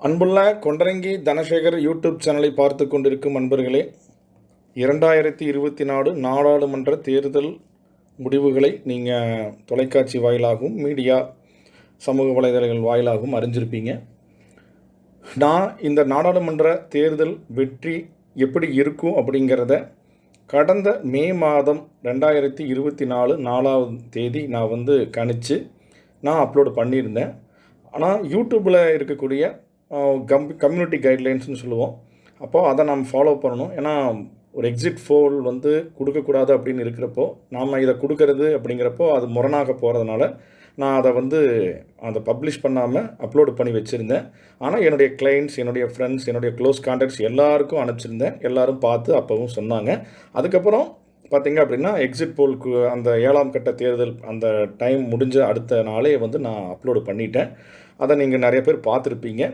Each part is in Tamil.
அன்புள்ள கொண்டரங்கி தனசேகர் யூடியூப் சேனலை பார்த்து கொண்டிருக்கும் அன்பர்களே இரண்டாயிரத்தி இருபத்தி நாலு நாடாளுமன்ற தேர்தல் முடிவுகளை நீங்கள் தொலைக்காட்சி வாயிலாகவும் மீடியா சமூக வலைதளங்கள் வாயிலாகவும் அறிஞ்சிருப்பீங்க. நான் இந்த நாடாளுமன்ற தேர்தல் வெற்றி எப்படி இருக்கும் அப்படிங்கிறத கடந்த மே மாதம் ரெண்டாயிரத்தி இருபத்தி நாலு நாலாவது தேதி நான் வந்து கணிச்சு நான் அப்லோடு பண்ணியிருந்தேன். ஆனால் யூடியூப்பில் இருக்கக்கூடிய கம் கம்யூனிட்டி கைட்லைன்ஸ்னு சொல்லுவோம். அப்போது அதை நாம் ஃபாலோ பண்ணணும். ஏன்னா ஒரு எக்ஸிட் ஃபோல் வந்து கொடுக்கக்கூடாது அப்படின்னு இருக்கிறப்போ நாம் இதை கொடுக்கறது அப்படிங்கிறப்போ அது முரணாக போகிறதுனால நான் அதை வந்து அதை பப்ளிஷ் பண்ணாமல் அப்லோடு பண்ணி வச்சுருந்தேன். ஆனால் என்னுடைய கிளைண்ட்ஸ் என்னுடைய ஃப்ரெண்ட்ஸ் என்னுடைய க்ளோஸ் கான்டாக்ட்ஸ் எல்லாருக்கும் அனுப்பிச்சிருந்தேன். எல்லாரும் பார்த்து அப்போவும் சொன்னாங்க. அதுக்கப்புறம் பார்த்தீங்க அப்படின்னா எக்ஸிட் போலுக்கு அந்த ஏழாம் கட்ட தேர்தல் அந்த டைம் முடிஞ்ச அடுத்த நாளே வந்து நான் அப்லோடு பண்ணிட்டேன். அதை நீங்கள் நிறைய பேர் பார்த்துருப்பீங்க.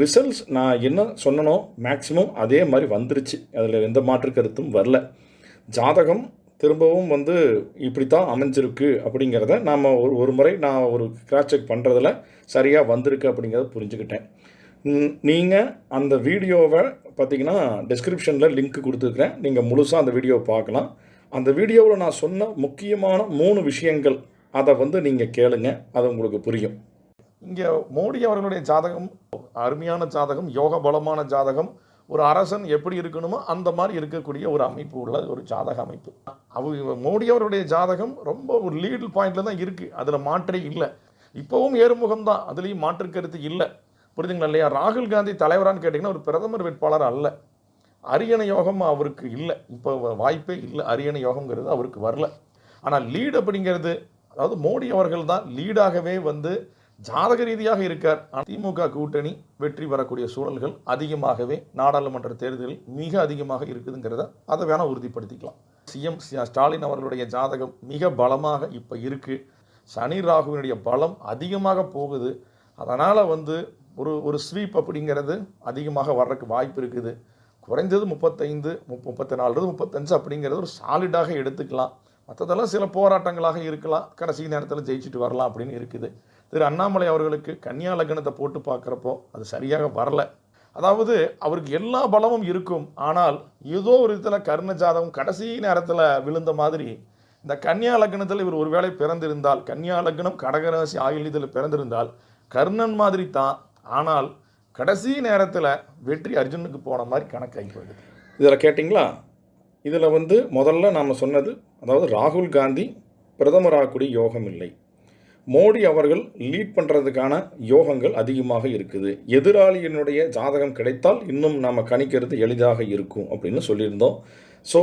ரிசல்ட்ஸ் நான் என்ன சொன்னனோ மேக்ஸிமம் அதே மாதிரி வந்துருச்சு. அதில் எந்த மாற்று கருத்தும் வரல. ஜாதகம் திரும்பவும் வந்து இப்படி தான் அமைஞ்சிருக்கு அப்படிங்கிறத நாம் ஒரு ஒரு முறை நான் ஒரு கிராஸ் செக் பண்ணுறதில் சரியாக வந்திருக்கு அப்படிங்கிறத புரிஞ்சுக்கிட்டேன். நீங்கள் அந்த வீடியோவை பார்த்தீங்கன்னா டிஸ்கிரிப்ஷனில் லிங்க் கொடுத்துருக்குறேன். நீங்கள் முழுசாக அந்த வீடியோவை பார்க்கலாம். அந்த வீடியோவில் நான் சொன்ன முக்கியமான மூணு விஷயங்கள் அதை வந்து நீங்கள் கேளுங்க. அது உங்களுக்கு புரியும். இங்கே மோடி அவர்களுடைய ஜாதகம் அருமையான ஜாதகம் யோக பலமான ஜாதகம் ஒரு அரசன் எப்படி இருக்கணுமோ அந்த மாதிரி இருக்கக்கூடிய ஒரு அமைப்பு உள்ள ஒரு ஜாதக அமைப்பு. அவங்க மோடி அவருடைய ஜாதகம் ரொம்ப ஒரு லீடல் பாயிண்டில் தான் இருக்குது அதில் மாற்றே இல்லை. இப்போவும் ஏறுமுகம் தான். அதுலேயும் மாற்று கருத்து இல்லை. புரிதுங்களா இல்லையா? ராகுல் காந்தி தலைவரான்னு கேட்டிங்கன்னா ஒரு பிரதமர் வேட்பாளர் அல்ல. அரியணை யோகம் அவருக்கு இல்லை. இப்போ வாய்ப்பே இல்லை. அரியணை யோகங்கிறது அவருக்கு வரல. ஆனால் லீட் அப்படிங்கிறது அதாவது மோடி அவர்கள் தான் லீடாகவே வந்து ஜாதக ரீதியாக இருக்கார். திமுக கூட்டணி வெற்றி பெறக்கூடிய சூழல்கள் அதிகமாகவே நாடாளுமன்ற தேர்தலில் மிக அதிகமாக இருக்குதுங்கிறத அதை வேணால் உறுதிப்படுத்திக்கலாம். சிஎம் ஸ்டாலின் அவர்களுடைய ஜாதகம் மிக பலமாக இப்போ இருக்குது சனி ராகுவினுடைய பலம் அதிகமாக போகுது. அதனால் வந்து ஒரு ஒரு ஸ்வீப் அப்படிங்கிறது அதிகமாக வர்றதுக்கு வாய்ப்பு இருக்குது. குறைஞ்சது முப்பத்தைந்து முப் முப்பத்தி நாலு முப்பத்தஞ்சு அப்படிங்கிறது ஒரு சாலிடாக எடுத்துக்கலாம். மற்றதெல்லாம் சில போராட்டங்களாக இருக்கலாம். கடைசி நேரத்தில் ஜெயிச்சுட்டு வரலாம் அப்படின்னு இருக்குது. திரு அண்ணாமலை அவர்களுக்கு கன்னியா லக்னத்தை போட்டு பார்க்குறப்போ அது சரியாக வரல. அதாவது அவருக்கு எல்லா பலமும் இருக்கும். ஆனால் ஏதோ ஒரு விதத்தில் கர்ண ஜாதகம் கடைசி நேரத்தில் விழுந்த மாதிரி இந்த கன்னியா லக்னத்தில் இவர் ஒருவேளை பிறந்திருந்தால் கன்னியா லக்னம் கடகராசி ஆயுள் இதில் பிறந்திருந்தால் கர்ணன் மாதிரி தான் ஆனால் கடைசி நேரத்தில் வெற்றி அர்ஜுனுக்கு போன மாதிரி கணக்காகி போயிடுது. இதில் கேட்டிங்களா? இதில் வந்து முதல்ல நாம் சொன்னது அதாவது ராகுல் காந்தி பிரதமராகக்கூடிய யோகம் இல்லை. மோடி அவர்கள் லீட் பண்ணுறதுக்கான யோகங்கள் அதிகமாக இருக்குது. எதிராளியினுடைய ஜாதகம் கிடைத்தால் இன்னும் நாம் கணிக்கிறது எளிதாக இருக்கும் அப்படின்னு சொல்லியிருந்தோம். ஸோ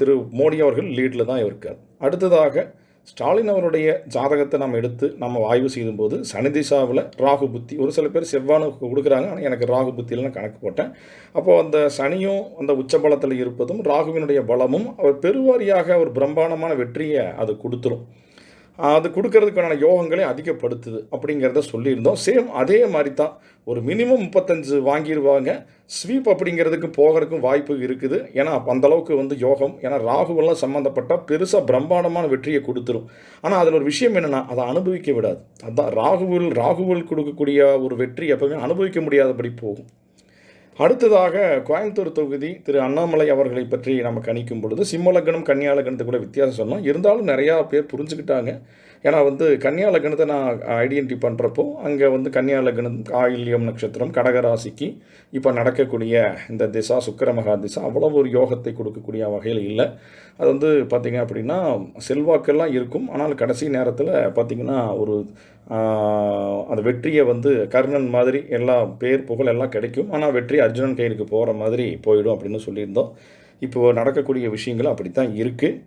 திரு மோடி அவர்கள் லீடில் தான் இருக்கார். அடுத்ததாக ஸ்டாலின் அவருடைய ஜாதகத்தை நம்ம எடுத்து நம்ம ஆய்வு செய்யும்போது சனி திசாவில் ராகு புத்தி ஒரு சில பேர் செவ்வானு கொடுக்குறாங்க. ஆனால் எனக்கு ராகு புத்தியில் நான் கணக்கு போட்டேன். அப்போது அந்த சனியும் அந்த உச்சபலத்தில் இருப்பதும் ராகுவினுடைய பலமும் அவர் பெருவாரியாக ஒரு பிரம்மாண்டமான வெற்றியை அது கொடுத்துரும். அது கொடுக்கறதுக்கான யோகங்களை அதிகப்படுத்துது அப்படிங்கிறத சொல்லியிருந்தோம். சேம் அதே மாதிரி தான் ஒரு மினிமம் முப்பத்தஞ்சு வாங்கிடுவாங்க. ஸ்வீப் அப்படிங்கிறதுக்கு போகிறதுக்கும் வாய்ப்பு இருக்குது. ஏன்னா அந்தளவுக்கு வந்து யோகம் ஏன்னா ராகுவெல்லாம் சம்மந்தப்பட்டால் பெருசாக பிரம்மாண்டமான வெற்றியை கொடுத்துரும். ஆனால் அதில் ஒரு விஷயம் என்னென்னா அதை அனுபவிக்க விடாது. அதுதான் ராகுவில் ராகுவில் கொடுக்கக்கூடிய ஒரு வெற்றி எப்போவுமே அனுபவிக்க முடியாதபடி போகும். அடுத்ததாக கோயம்புத்தூர் தொகுதி திரு அண்ணாமலை அவர்களை பற்றி நம்ம கணிக்கும் பொழுது சிம்மலக்கணம் கன்னியாலக்கணத்துக்குள்ள வித்தியாசம் சொன்னோம். இருந்தாலும் நிறையா பேர் புரிஞ்சுக்கிட்டாங்க. ஏன்னா வந்து கன்னியாலக்கணத்தை நான் ஐடென்டி பண்ணுறப்போ அங்கே வந்து கன்னியாலக்கணம் ஆயில்யம் நட்சத்திரம் கடகராசிக்கு இப்போ நடக்கக்கூடிய இந்த திசா சுக்கர மகா திசா அவ்வளோ ஒரு யோகத்தை கொடுக்கக்கூடிய வகையில் இல்லை. அது வந்து பார்த்திங்க அப்படின்னா செல்வாக்கெல்லாம் இருக்கும். ஆனால் கடைசி நேரத்தில் பார்த்திங்கன்னா ஒரு அந்த வெற்றியை வந்து கர்ணன் மாதிரி எல்லா பேர் புகழ் எல்லாம் கிடைக்கும். ஆனால் வெற்றி அர்ஜுனன் கையிலுக்கு போகிற மாதிரி போயிடும் அப்படின்னு சொல்லியிருந்தோம். இப்போது நடக்கக்கூடிய விஷயங்கள் அப்படி தான் இருக்குது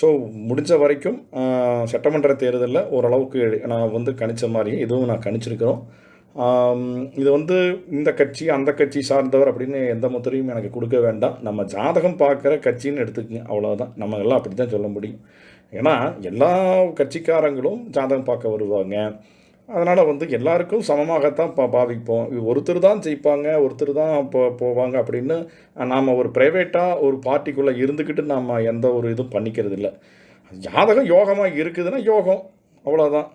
ஸோ முடிஞ்ச வரைக்கும் சட்டமன்ற தேர்தலில் ஓரளவுக்கு நான் வந்து கணித்த மாதிரியும் இதுவும் நான் கணிச்சிருக்கிறோம். இது வந்து இந்த கட்சி அந்த கட்சி சார்ந்தவர் அப்படின்னு எந்த முத்திரையும் எனக்கு கொடுக்க வேண்டாம். நம்ம ஜாதகம் பார்க்குற கட்சின்னு எடுத்துக்கங்க அவ்வளோதான் நம்ம எல்லாம் அப்படி தான் சொல்ல முடியும். ஏன்னா எல்லா கட்சிக்காரங்களும் ஜாதகம் பார்க்க வருவாங்க. அதனால் வந்து எல்லாருக்கும் சமமாகத்தான் பா பாவிப்போம். ஒருத்தர் தான் ஜெயிப்பாங்க ஒருத்தர் தான் போ போவாங்க அப்படின்னு நாம் ஒரு ப்ரைவேட்டாக ஒரு பார்ட்டிக்குள்ளே இருந்துக்கிட்டு நாம் எந்த ஒரு இதுவும் பண்ணிக்கிறது இல்லை ஜாதகம் யோகமாக இருக்குதுன்னா யோகம். அவ்வளோதான்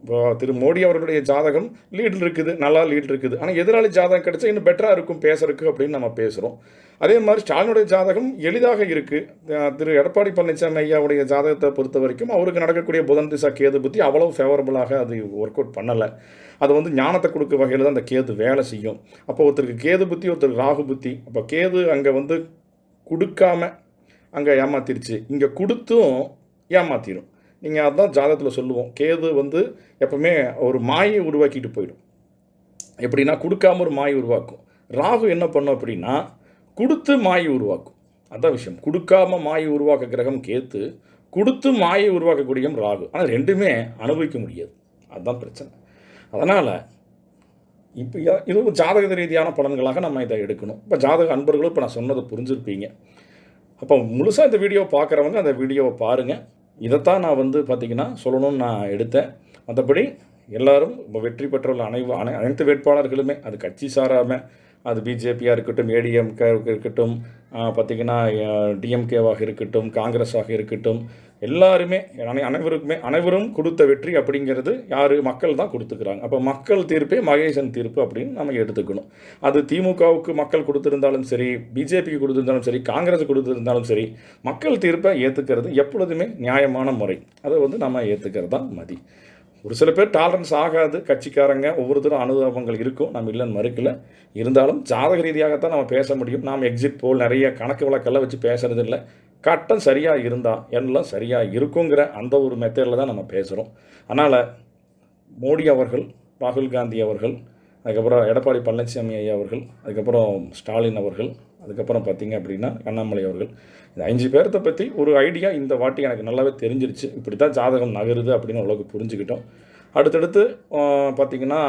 இப்போ திரு மோடி அவர்களுடைய ஜாதகம் லீடில் இருக்குது நல்லா லீட் இருக்குது. ஆனால் எதிராளி ஜாதகம் கிடைச்சா இன்னும் பெட்டராக இருக்கும் பேசுறதுக்கு அப்படின்னு நம்ம பேசுகிறோம் அதே மாதிரி ஸ்டாலினுடைய ஜாதகம் எளிதாக இருக்குது திரு எடப்பாடி பழனிசாமி ஐயாவுடைய ஜாதகத்தை பொறுத்த வரைக்கும் அவருக்கு நடக்கக்கூடிய புதன் திசா கேது புத்தி அவ்வளவு ஃபேவரபுளாக அது ஒர்க் அவுட் பண்ணலை. அது வந்து ஞானத்தை கொடுக்க வகையில் தான் அந்த கேது வேலை செய்யும். அப்போ ஒருத்தருக்கு கேது புத்தி ஒருத்தருக்கு ராகு புத்தி. அப்போ கேது அங்கே வந்து கொடுக்காம அங்கே ஏமாத்திருச்சு. இங்கே கொடுத்தும் ஏமாத்திரும். நீங்கள் அதுதான் ஜாதகத்தில் சொல்லுவோம். கேது வந்து எப்பவுமே ஒரு மாயை உருவாக்கிட்டு போயிடும். எப்படின்னா கொடுக்காம ஒரு மாயை உருவாக்கும். ராகு என்ன பண்ணும் அப்படின்னா கொடுத்து மாயை உருவாக்கும். அதான் விஷயம். கொடுக்காம மாயை உருவாக்க கிரகம் கேத்து கொடுத்து மாயை உருவாக்கக்கூடிய ராகு. ஆனால் ரெண்டுமே அனுபவிக்க முடியாது. அதுதான் பிரச்சனை. அதனால் இப்போ இது ஜாதக ரீதியான பலன்களாக நம்ம இதை எடுக்கணும். இப்போ ஜாதக அன்பர்களும் இப்போ நான் சொன்னதை புரிஞ்சிருப்பீங்க. அப்போ முழுசாக இந்த வீடியோ பார்க்குறவங்க அந்த வீடியோவை பாருங்கள் இதைத்தான் நான் வந்து பார்த்திங்கன்னா சொல்லணும்னு நான் எடுத்தேன். மற்றபடி எல்லாரும் இப்போ வெற்றி பெற்றுள்ள அனைவு அனை அனைத்து வேட்பாளர்களுமே அது கட்சி சாராமல் அது பிஜேபியாக இருக்கட்டும் ஏடிஎம்கே இருக்கட்டும் பார்த்திங்கன்னா டிஎம்கேவாக இருக்கட்டும் காங்கிரஸாக இருக்கட்டும் எல்லாருமே அனை அனைவருக்குமே அனைவரும் கொடுத்த வெற்றி அப்படிங்கிறது யார் மக்கள் தான் கொடுத்துக்கிறாங்க. அப்போ மக்கள் தீர்ப்பே மகேசன் தீர்ப்பு அப்படின்னு நம்ம எடுத்துக்கணும். அது திமுகவுக்கு மக்கள் கொடுத்துருந்தாலும் சரி பிஜேபிக்கு கொடுத்துருந்தாலும் சரி காங்கிரஸ் கொடுத்துருந்தாலும் சரி மக்கள் தீர்ப்பை ஏற்றுக்கிறது எப்பொழுதுமே நியாயமான முறை. அதை வந்து நம்ம ஏற்றுக்கிறது தான் மதி. ஒரு சில பேர் டாலரன்ஸ் ஆகாது. கட்சிக்காரங்க ஒவ்வொருத்தரும் அனுதாபங்கள் இருக்கும். நம்ம இல்லைன்னு மறுக்கல. இருந்தாலும் ஜாதக ரீதியாகத்தான் நம்ம பேச முடியும். நாம் எக்ஸிட் போல் நிறைய கணக்கு வழக்கெல்லாம் வச்சு பேசுறது இல்லை கட்டம் சரியாக இருந்தால் எல்லாம் சரியாக இருக்குங்கிற அந்த ஒரு மெத்தடில் தான் நம்ம பேசுகிறோம் அதனால் மோடி அவர்கள் ராகுல் காந்தி அவர்கள் அதுக்கப்புறம் எடப்பாடி பழனிசாமி ஐயா அவர்கள் அதுக்கப்புறம் ஸ்டாலின் அவர்கள் அதுக்கப்புறம் பார்த்தீங்க அப்படின்னா அண்ணாமலை அவர்கள். இந்த அஞ்சு பேர்த்த பற்றி ஒரு ஐடியா இந்த வாட்டி எனக்கு நல்லாவே தெரிஞ்சிருச்சு. இப்படி தான் ஜாதகம் நகருது அப்படின்னு ஓரளவுக்கு புரிஞ்சுக்கிட்டோம். அடுத்தடுத்து பார்த்திங்கன்னா பார்த்தீங்கன்னா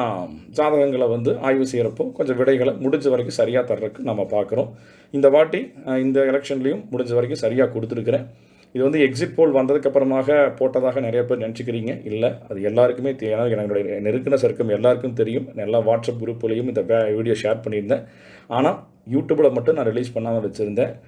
ஜாதகங்களை வந்து ஆய்வு செய்கிறப்போ கொஞ்சம் விடைகளை முடிஞ்ச வரைக்கும் சரியாக தர்றதுக்கு நம்ம பார்க்குறோம். இந்த வாட்டி இந்த எலெக்ஷன்லேயும் முடிஞ்ச வரைக்கும் சரியாக கொடுத்துருக்குறேன். இது வந்து எக்ஸிட் போல் வந்ததுக்கப்புறமாக போட்டதாக நிறைய பேர் நினச்சிக்கிறீங்க. இல்லை அது எல்லாருக்குமே தெ- ஏன்னா என்னுடைய நெருக்கின சர்க்கம் எல்லாருக்கும் தெரியும். எல்லா வாட்ஸ்அப் குரூப்லேயும் இந்த வீடியோ ஷேர் பண்ணியிருந்தேன். ஆனால் யூடியூப்பில் மட்டும் நான் ரிலீஸ் பண்ணாமல் வச்சுருந்தேன்.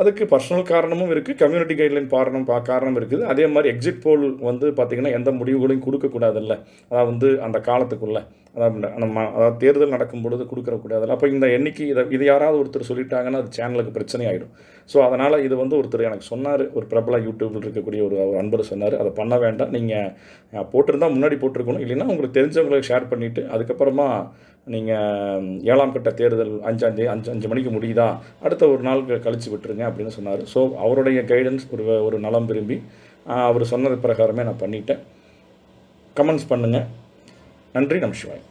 அதுக்கு பர்சனல் காரணமும் இருக்குது கம்யூனிட்டி கைட்லைன் காரணம் பா காரணம் இருக்குது. அதே மாதிரி எக்ஸிட் போல் வந்து பார்த்திங்கன்னா எந்த முடிவுகளையும் கொடுக்கக்கூடாதுல்ல. அதாவது வந்து அந்த காலத்துக்குள்ளே. அதாவது நம்ம அதாவது தேர்தல் நடக்கும் பொழுது கொடுக்கக்கூடாதுல்ல. அப்போ இந்த எண்ணிக்கை இதை இது யாராவது ஒருத்தர் சொல்லிட்டாங்கன்னா அது சேனலுக்கு பிரச்சனை ஆகிடும் ஸோ அதனால் இது வந்து ஒருத்தர் எனக்கு சொன்னார். ஒரு பிரபல யூடியூப்பில் இருக்கக்கூடிய ஒரு ஒரு அன்பர் சொன்னார். அதை பண்ண வேண்டாம். நீங்கள் போட்டிருந்தால் முன்னாடி போட்டிருக்கணும். இல்லைன்னா உங்களுக்கு தெரிஞ்சவங்களுக்கு ஷேர் பண்ணிவிட்டு அதுக்கப்புறமா நீங்கள் ஏழாம் கட்ட தேர்தல் அஞ்சாந்தே அஞ்சு அஞ்சு மணிக்கு முடியுதா? அடுத்த ஒரு நாள் கழித்து கழிச்சு விட்டுருங்க அப்படின்னு சொன்னார். ஸோ அவருடைய கைடன்ஸ் ஒரு ஒரு நலம் விரும்பி அவர் சொன்னது பிரகாரமே நான் பண்ணிட்டேன். கமெண்ட்ஸ் பண்ணுங்கள் நன்றி நமசிவாய்